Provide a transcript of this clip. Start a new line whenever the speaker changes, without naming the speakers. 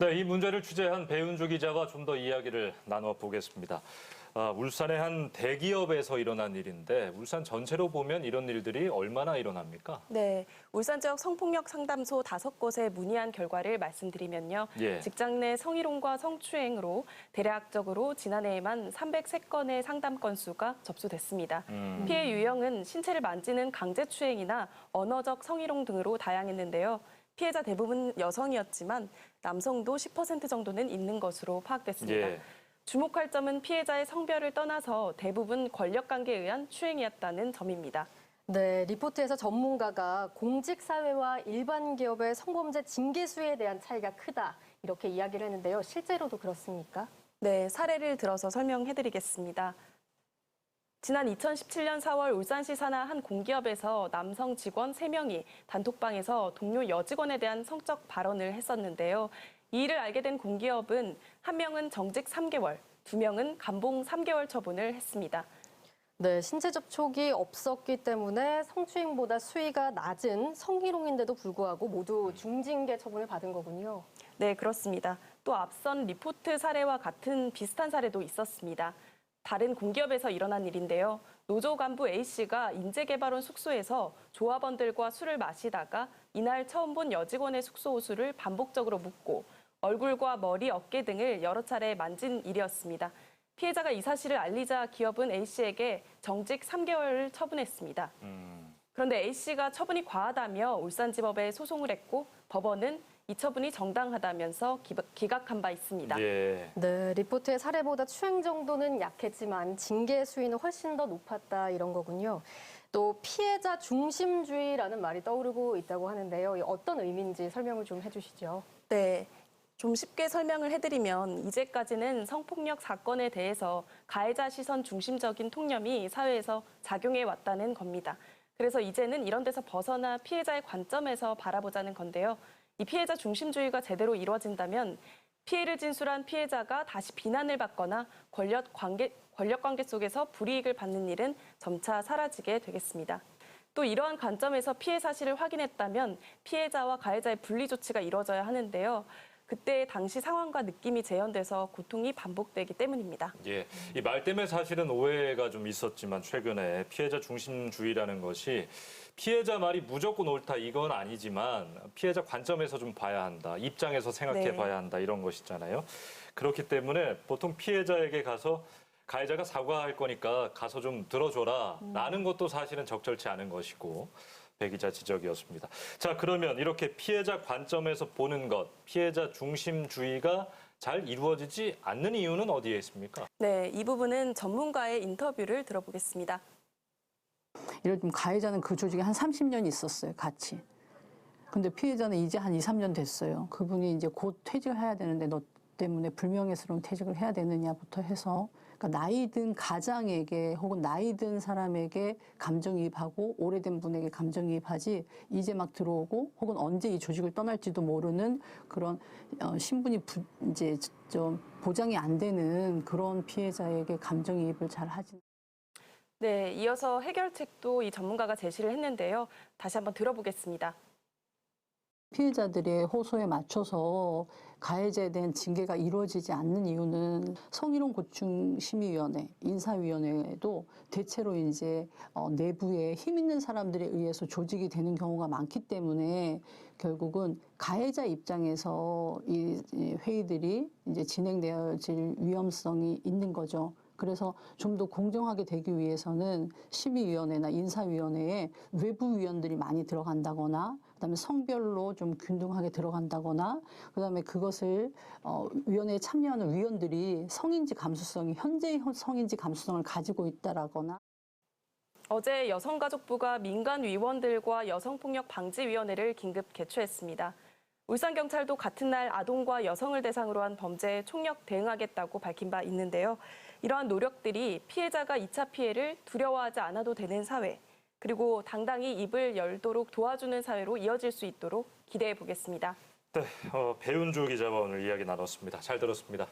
네, 이 문제를 취재한 배윤주 기자와 좀 더 이야기를 나눠 보겠습니다. 아, 울산의 한 대기업에서 일어난 일인데 울산 전체로 보면 이런 일들이 얼마나 일어납니까?
네, 울산 지역 성폭력 상담소 다섯 곳에 문의한 결과를 말씀드리면요.
예.
직장 내 성희롱과 성추행으로 대략적으로 지난해에만 303건의 상담 건수가 접수됐습니다.
음.
피해 유형은 신체를 만지는 강제추행이나 언어적 성희롱 등으로 다양했는데요. 피해자 대부분 여성이었지만 남성도 10% 정도는 있는 것으로 파악됐습니다.
예.
주목할 점은 피해자의 성별을 떠나서 대부분 권력 관계에 의한 추행이었다는 점입니다.
네, 리포트에서 전문가가 공직 사회와 일반 기업의 성범죄 징계 수에 대한 차이가 크다 이렇게 이야기를 했는데요. 실제로도 그렇습니까?
네, 사례를 들어서 설명해드리겠습니다. 지난 2017년 4월 울산시 산하 한 공기업에서 남성 직원 3명이 단톡방에서 동료 여직원에 대한 성적 발언을 했었는데요. 이 일을 알게 된 공기업은 한 명은 정직 3개월, 두 명은 감봉 3개월 처분을 했습니다.
네, 신체 접촉이 없었기 때문에 성추행보다 수위가 낮은 성희롱인데도 불구하고 모두 중징계 처분을 받은 거군요.
네, 그렇습니다. 또 앞선 리포트 사례와 같은 비슷한 사례도 있었습니다. 다른 공기업에서 일어난 일인데요. 노조 간부 A씨가 인재개발원 숙소에서 조합원들과 술을 마시다가 이날 처음 본 여직원의 숙소 호수를 반복적으로 묻고 얼굴과 머리, 어깨 등을 여러 차례 만진 일이었습니다. 피해자가 이 사실을 알리자 기업은 A씨에게 정직 3개월을 처분했습니다.
음.
그런데 A씨가 처분이 과하다며 울산지법에 소송을 했고 법원은 이 처분이 정당하다면서 기- 기각한 바 있습니다.
예.
네, 리포트의 사례보다 추행 정도는 약했지만 징계 수위는 훨씬 더 높았다 이런 거군요. 또 피해자 중심주의라는 말이 떠오르고 있다고 하는데요. 이 어떤 의미인지 설명을 좀 해주시죠.
네. 좀 쉽게 설명을 해드리면 이제까지는 성폭력 사건에 대해서 가해자 시선 중심적인 통념이 사회에서 작용해 왔다는 겁니다. 그래서 이제는 이런 데서 벗어나 피해자의 관점에서 바라보자는 건데요. 이 피해자 중심주의가 제대로 이루어진다면 피해를 진술한 피해자가 다시 비난을 받거나 권력 관계, 권력 관계 속에서 불이익을 받는 일은 점차 사라지게 되겠습니다. 또 이러한 관점에서 피해 사실을 확인했다면 피해자와 가해자의 분리 조치가 이루어져야 하는데요. 그때 당시 상황과 느낌이 재현돼서 고통이 반복되기 때문입니다.
예. 이 말 때문에 사실은 오해가 좀 있었지만 최근에 피해자 중심주의라는 것이 피해자 말이 무조건 옳다 이건 아니지만 피해자 관점에서 좀 봐야 한다. 입장에서 생각해
네.
봐야 한다. 이런 것이잖아요. 그렇기 때문에 보통 피해자에게 가서 가해자가 사과할 거니까 가서 좀 들어줘라. 라는 것도 사실은 적절치 않은 것이고 배 기자 지적이었습니다. 자, 그러면 이렇게 피해자 관점에서 보는 것, 피해자 중심주의가 잘 이루어지지 않는 이유는 어디에 있습니까?
네, 이 부분은 전문가의 인터뷰를 들어보겠습니다.
예를 들면 가해자는 그 조직에 한 30년 있었어요, 같이. 근데 피해자는 이제 한 2, 3년 됐어요. 그분이 이제 곧 퇴직을 해야 되는데 너 때문에 불명예스러운 퇴직을 해야 되느냐부터 해서 그러니까 나이 든 가장에게 혹은 나이 든 사람에게 감정이입하고 오래된 분에게 감정이입하지 이제 막 들어오고 혹은 언제 이 조직을 떠날지도 모르는 그런 어, 신분이 부, 이제 좀 보장이 안 되는 그런 피해자에게 감정이입을 잘 하지.
네, 이어서 해결책도 이 전문가가 제시를 했는데요. 다시 한번 들어보겠습니다.
피해자들의 호소에 맞춰서 가해자에 대한 징계가 이루어지지 않는 이유는 성희롱 고충 심의위원회, 인사위원회도 대체로 이제 어, 내부에 힘 있는 사람들에 의해서 조직이 되는 경우가 많기 때문에 결국은 가해자 입장에서 이, 이 회의들이 이제 진행되어질 위험성이 있는 거죠. 그래서 좀 더 공정하게 되기 위해서는 심의위원회나 인사위원회에 외부 위원들이 많이 들어간다거나 그다음에 성별로 좀 균등하게 들어간다거나 그다음에 그것을 어, 위원회에 참여하는 위원들이 성인지 감수성이 현재 성인지 감수성을 가지고 있다라거나
어제 여성가족부가 민간 위원들과 여성폭력 방지위원회를 긴급 개최했습니다. 울산경찰도 같은 날 아동과 여성을 대상으로 한 범죄에 총력 대응하겠다고 밝힌 바 있는데요. 이러한 노력들이 피해자가 2차 피해를 두려워하지 않아도 되는 사회, 그리고 당당히 입을 열도록 도와주는 사회로 이어질 수 있도록 기대해 보겠습니다.
네, 어, 배윤주 기자와 오늘 이야기 나눴습니다. 잘 들었습니다.